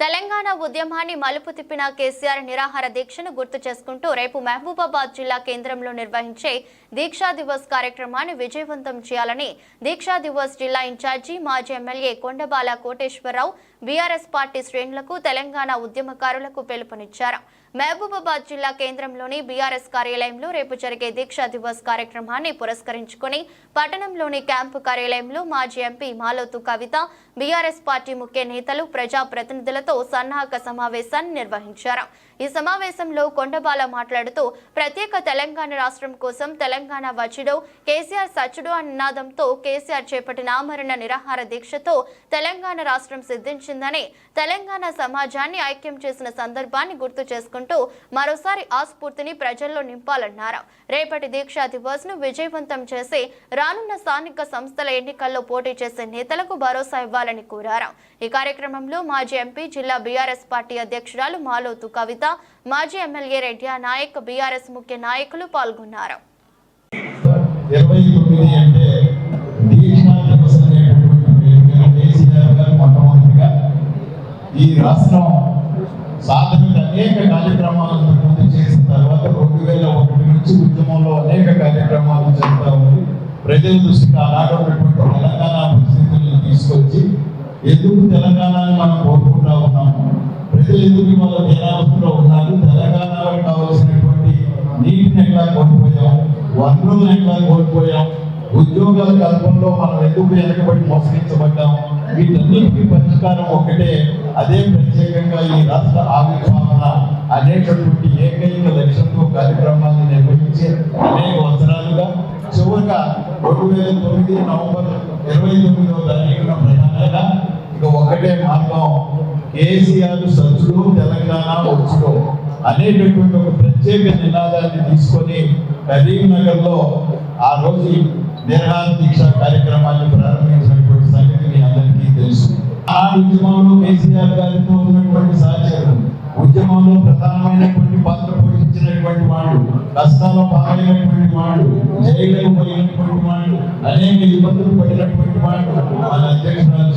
తెలంగాణ ఉద్యమాన్ని మలుపు తిప్పిన కేసీఆర్ నిరాహార దీక్షను గుర్తు చేసుకుంటూ రేపు మహబూబాబాద్ జిల్లా కేంద్రంలో నిర్వహించే దీక్షా దివస్ కార్యక్రమాన్ని విజయవంతం చేయాలని దీక్షా దివస్ జిల్లా ఇన్ఛార్జి మాజీ MLA Kondabala Koteswararao BRS party శ్రేణులకు తెలంగాణ ఉద్యమకారులకు పిలుపునిచ్చారు. మహబూబాబాద్ జిల్లా కేంద్రంలోని బీఆర్ఎస్ కార్యాలయంలో రేపు జరిగే దీక్షా దివస్ కార్యక్రమాన్ని పురస్కరించుకుని పట్టణంలోని క్యాంపు కార్యాలయంలో మాజీ MP Maloth Kavitha BRS party ముఖ్య నేతలు ప్రజా ప్రతినిధులతో సన్నాహక సమావేశాన్ని నిర్వహించారు. ఈ సమావేశంలో కొండబాల మాట్లాడుతూ ప్రత్యేక తెలంగాణ రాష్ట్రం కోసం తెలంగాణ వచ్చుడు కేసీఆర్ సచ్చుడు అన్న నినాదంతో కేసీఆర్ చేపట్టిన ఆమరణ నిరాహార దీక్షతో తెలంగాణ రాష్ట్రం సిద్ధించిందని తెలంగాణ సమాజాన్ని ఐక్యం చేసిన సందర్భాన్ని గుర్తు చేసుకుంటూ మరోసారి ఆ స్ఫూర్తిని ప్రజల్లో నింపాలన్నారు. రేపటి దీక్షా దివస్ను విజయవంతం చేసి రానున్న స్థానిక సంస్థల ఎన్నికల్లో పోటీ చేసే నేతలకు భరోసా ఇవ్వాలని కోరారు. ఈ కార్యక్రమంలో మాజీ ఎంపీ జిల్లా బీఆర్ఎస్ పార్టీ అధ్యక్షురాలు మాలోతు కవిత మాజీ ఎమ్మెల్యే రెడ్డి నాయక్ బీఆర్ఎస్ ముఖ్య నాయకులు పాల్గొన్నారు. ఈ రాష్ట్రం సాధనకు అనేక కార్యక్రమాలను ముందు చేసిన తర్వాత రెండు వేల ఒకటి నుంచి ఉద్యమంలో అనేక కార్యక్రమాలు జరుగుతూ ఉంది. ప్రజల దృష్టికి ఆనాడు తెలంగాణ పరిస్థితులను తీసుకొచ్చి ఎందుకు తెలంగాణని మనం కోరుకుంటాము ఉన్నాము ఎందుకు వాళ్ళ నిరావస్థలో ఉన్నారు తెలంగాణలో కావాల్సినటువంటి నీటిని ఎట్లా కోల్పోయాం వనరులను ఎట్లా కోల్పోయాం ఉద్యోగాల కల్పనలో మనం ఎందుకు వెనకబడి మోసగించబడ్డాం? వీటన్నిటికీ పరిష్కారం ఒకటే అదే ప్రత్యేకంగా ఈ రాష్ట్ర ఆవిర్భావన అనేటటువంటి ఏకైక లక్ష్యంతో కార్యక్రమాన్ని నిర్వహించి అనేక అవసరాలుగా చివరిగా రెండు వేల తొమ్మిది నవంబర్ ఇరవై తొమ్మిదవ తారీఖున ప్రధానంగా ఇంకా ఒకటే మార్గం కేసీఆర్ సచ్చుడు తెలంగాణ వచ్చుడు అనేటటువంటి ఒక ప్రత్యేక నినాదాన్ని తీసుకొని కరీంనగర్లో ఆ రోజు నిర్హార దీక్ష కార్యక్రమాన్ని ప్రారంభించినటువంటి సంగతి మీ అందరికీ తెలుసు. ఆ ఉద్యమంలో కేసీఆర్ గారితో ఉన్నటువంటి సహచరులు ఉద్యమంలో ప్రధానమైనటువంటి పాత్ర పోషించినటువంటి వాళ్ళు కష్టాల పాలైనటువంటి వాళ్ళు జైలుకు పోయినటువంటి వాళ్ళు అనేక ఇబ్బందులు పడినటువంటి వాళ్ళు మన అధ్యక్షురాలు